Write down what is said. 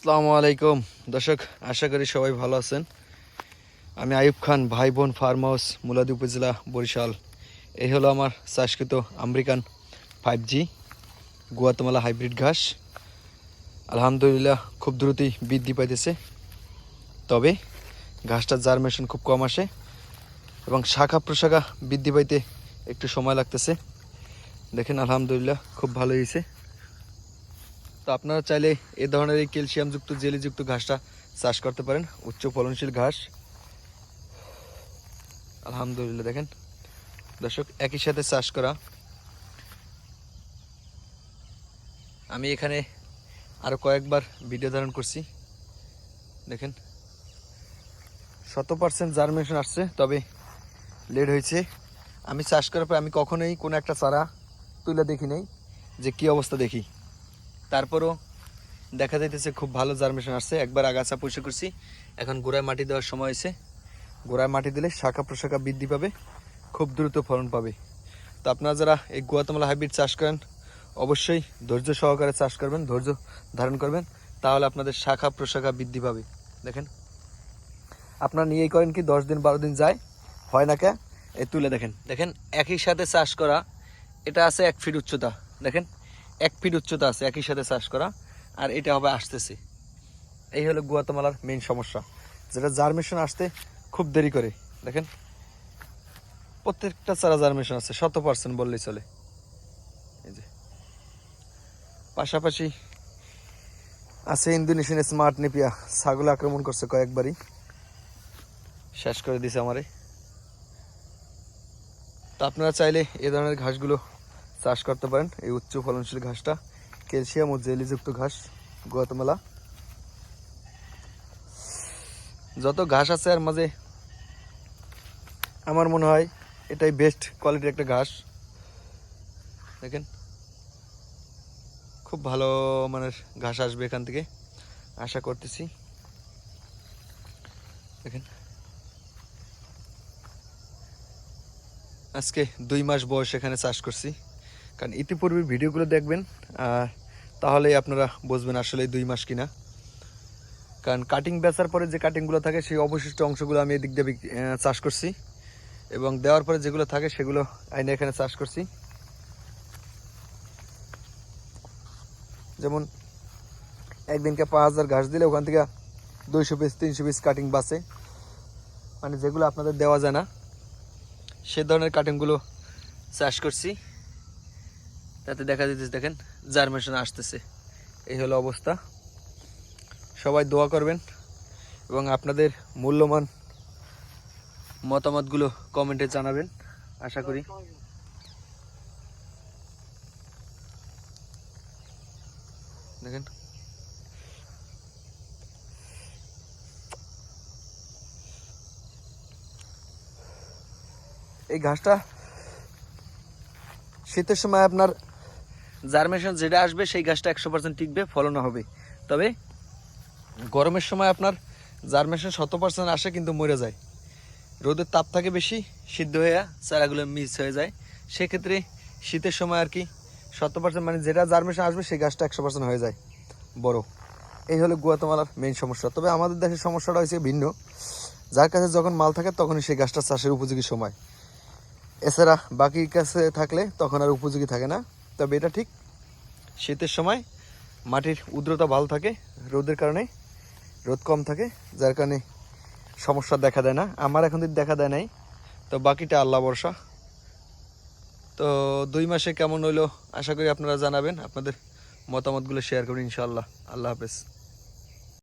আসসালামু আলাইকুম। দর্শক, আশা করি সবাই ভালো আছেন। আমি আয়ুব খান ভাই বোন ফার্ম হাউস, মুলাদি উপজেলা, বরিশাল। এই হলো আমার চাষকৃত American five G Guatemala hybrid ঘাস। আলহামদুলিল্লাহ খুব দ্রুতই বৃদ্ধি পাইতেছে। তবে ঘাসটার জার্মেশন খুব কম আসে এবং শাখা প্রশাখা বৃদ্ধি পাইতে একটু সময় লাগতেছে। দেখেন, আলহামদুলিল্লাহ খুব ভালো হয়েছে তো আপনারা চাইলে এ ধরনের এই ক্যালসিয়ামযুক্ত, জেলিযুক্ত ঘাসটা চাষ করতে পারেন। উচ্চ ফলনশীল ঘাস। আলহামদুলিল্লাহ, দেখেন। দর্শক, একই সাথে চাষ করা। আমি এখানে আরও কয়েকবার ভিডিও ধারণ করছি। দেখেন। শত পার্সেন্ট জার্মিনেশন আসছে, তবে লেট হয়েছে। আমি চাষ করার পর আমি কখনোই কোনো একটা চারা তুলে দেখি নাই, যে কি অবস্থা দেখি। তারপরও দেখা যাইতেছে খুব ভালো জার্মেশন আসছে। একবার আগাছা পরিষ্কার করছি। এখন গোড়ায় মাটি দেওয়ার সময় হয়েছে। গোড়ায় মাটি দিলে শাখা প্রশাখা বৃদ্ধি পাবে, খুব দ্রুত ফলন পাবে। তো আপনারা যারা এই গুয়াতমালা হাইব্রিড চাষ করেন, অবশ্যই ধৈর্য সহকারে চাষ করবেন, ধৈর্য ধারণ করবেন, তাহলে আপনাদের শাখা প্রশাখা বৃদ্ধি পাবে। দেখেন, আপনারা নিয়েই করেন কি, দশ দিন, বারো দিন যায়, হয় না কে? এই তুলে দেখেন। দেখেন, একই সাথে চাষ করা, এটা আছে এক ফিট উচ্চতা। দেখেন এক ফিট উচ্চতা আছে, একই সাথে চাষ করা, আর এটা হবে আসতেছে। এই হলো গুয়াতমালার মেইন সমস্যা, যেটা জার্মেশন আসতে খুব দেরি করে। দেখেন, প্রত্যেকটা চারা জার্মেশন আছে, শত পার্সেন্ট বললেই চলে। এই যে, পাশাপাশি আছে ইন্দোনেশিয়ান স্মার্ট নেপিয়া, ছাগল আক্রমণ করছে কয়েকবারই। শেষ করে দিছে আমারে। তো আপনারা চাইলে এ ধরনের ঘাসগুলো চাষ করতে পারেন এই উচ্চ ফলনশীল ঘাসটা। ক্যালসিয়াম ও জেলিযুক্ত ঘাস গুয়াতমালা যত ঘাস আছে আর মাঝে, আমার মনে হয় এটাই বেস্ট কোয়ালিটির একটা ঘাস। দেখেন, খুব ভালো মানের ঘাস আসবে এখান থেকে, আশা করতেছি। দেখেন, আজকে দুই মাস বয়স এখানে চাষ করছি। কারণ ইতিপূর্বে ভিডিওগুলো দেখবেন তাহলেই আপনারা বুঝবেন আসলে দুই মাস কিনা। কারণ কাটিং বেচার পরে যে কাটিংগুলো থাকে, সেই অবশিষ্ট অংশগুলো আমি এদিক দিয়ে চাষ করছি। এবং দেওয়ার পরে যেগুলো থাকে, সেগুলো আইনে এখানে চাষ করছি। যেমন একদিনকে পাঁচ হাজার ঘাস দিলে ওখান থেকে দুইশো পিস, তিনশো পিস কাটিং বাসে মানে যেগুলো আপনাদের দেওয়া যায় না, সে ধরনের কাটিংগুলো চাষ করছি। তাতে দেখা যাচ্ছে দেখেন জার্মেশন আসতেছে। এই হলো অবস্থা। সবাই দোয়া করবেন এবং আপনাদের মূল্যবান মতামতগুলো কমেন্টে জানাবেন, আশা করি। দেখেন। এই ঘাসটা শীতের সময় আপনার জার্মেশন যেটা আসবে, সেই গাছটা একশো পার্সেন্ট টিকবে ফলন হবে। তবে গরমের সময় আপনার জার্মেশন শত পার্সেন্ট আসে কিন্তু মরে যায়। রোদের তাপ থাকে বেশি, সিদ্ধ হয়ে চারাগুলো মিস হয়ে যায়। সেক্ষেত্রে শীতের সময় আর কি শত পার্সেন্ট মানে যেটা জার্মেশন আসবে, সেই গাছটা একশো পার্সেন্ট হয়ে যায়। বড়। এই হলো গুয়াতমালার মেইন সমস্যা। তবে আমাদের দেশের সমস্যাটা হয়েছে ভিন্ন। যার কাছে যখন মাল থাকে, তখনই সেই গাছটা চাষের উপযোগী সময়। এছাড়া বাকি কাছে থাকলে তখন আর উপযোগী থাকে না। তবে এটা ঠিক, শীতের সময় মাটির উদ্রতা ভালো থাকে, রোদের কারণে রোদ কম থাকে, যার কারণে সমস্যা দেখা দেয় না। আমার এখন দিন দেখা দেয় নাই, তো বাকিটা আল্লাহ বর্ষা তো দুই মাসে কেমন হইল আশা করি আপনারা জানাবেন, আপনাদের মতামতগুলো শেয়ার করুন ইনশাআল্লাহ। আল্লাহ হাফেজ।